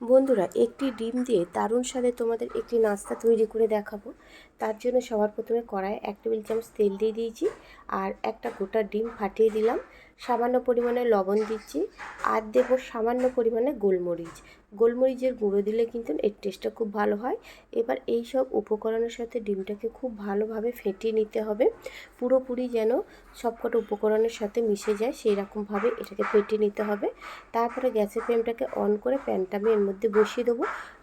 বন্ধুরা, একটি ডিম দিয়ে দারুণ স্বাদে তোমাদের একটি নাস্তা তৈরি করে দেখাবো। তার জন্য সবার প্রথমে কড়ায় এক টেবিল চামচ তেল দিয়ে দিয়েছি আর একটা গোটা ডিম ফাটিয়ে দিলাম। সামান্য পরিমাণে লবণ দিচ্ছি আর দেবো সামান্য পরিমাণে গোলমরিচ। গোলমরিচের গুঁড়ো দিলে কিন্তু এর টেস্টটা খুব ভালো হয়। এবার এই সব উপকরণের সাথে ডিমটাকে খুব ভালোভাবে ফেটিয়ে নিতে হবে। পুরোপুরি যেন সবকটা উপকরণের সাথে মিশে যায় সেই রকমভাবে এটাকে ফেটিয়ে নিতে হবে। তারপরে গ্যাসের ফ্লেমটাকে অন করে প্যানটা আমি এর মধ্যে বসিয়ে দেবো।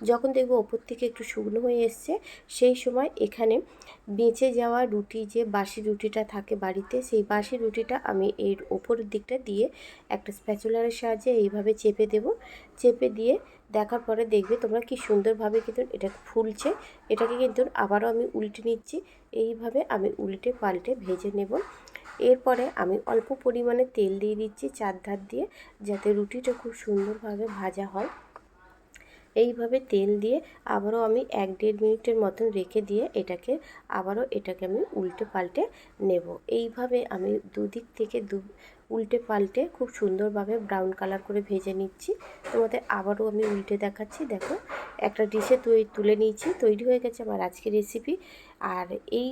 যখন দেখব ওপর থেকে একটু শুকনো হয়ে এসছে, সেই সময় এখানে বেঁচে যাওয়া রুটি যে বাসি রুটিটা থাকে বাড়িতে, সেই বাসি রুটিটা আমি এর ওপরের দিকটা দিয়ে একটা স্প্যাচুলারের সাহায্যে এইভাবে চেপে দেব। চেপে দিয়ে দেখার পরে দেখবে তোমরা কি সুন্দরভাবে কিন্তু এটা ফুলছে। এটাকে কিন্তু আবারও আমি উল্টে নিচ্ছি। এইভাবে আমি উল্টে পাল্টে ভেজে নেব। এরপরে আমি অল্প পরিমাণে তেল দিয়ে দিচ্ছি চার ধার দিয়ে, যাতে রুটিটা খুব সুন্দরভাবে ভাজা হয়। এইভাবে তেল দিয়ে আবারও আমি এক দেড় মিনিটের মতন রেখে দিয়ে এটাকে আবারও এটাকে আমি উল্টে পাল্টে নেব। এইভাবে আমি দুদিক থেকে দু উল্টে পাল্টে খুব সুন্দরভাবে ব্রাউন কালার করে ভেজে নিচ্ছি। তোমাদের আবারও আমি উল্টে দেখাচ্ছি। দেখো, একটা ডিশে তুলে নিয়েছি, তৈরি হয়ে গেছে আমার আজকের রেসিপি আর এই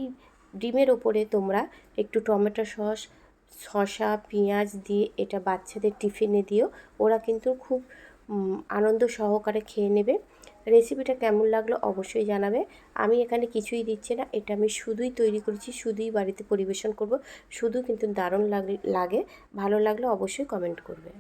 ডিমের ওপরে তোমরা একটু টমেটো সস, শসা, পেঁয়াজ দিয়ে এটা বাচ্চাদের টিফিনে দিও। ওরা কিন্তু খুব আনন্দ সহকারে খেয়ে নেবে। রেসিপিটা কেমন লাগল অবশ্যই জানাবে। আমি এখানে কিছুই দিচ্ছি না, এটা আমি শুধুই তৈরি করেছি, শুধুই বাড়িতে পরিবেশন করব, শুধু কিন্তু দারুণ লাগে। ভালো লাগলে অবশ্যই কমেন্ট করবে।